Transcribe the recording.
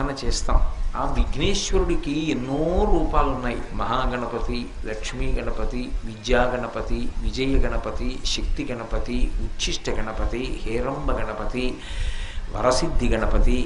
ప్రార్థన చేస్తాం. ఆ విఘ్నేశ్వరుడికి ఎన్నో రూపాలు ఉన్నాయి మహాగణపతి లక్ష్మీ గణపతి విద్యా గణపతి విజయ గణపతి శక్తి గణపతి ఉచ్ఛిష్ట గణపతి హేరంబ గణపతి వరసిద్ధి గణపతి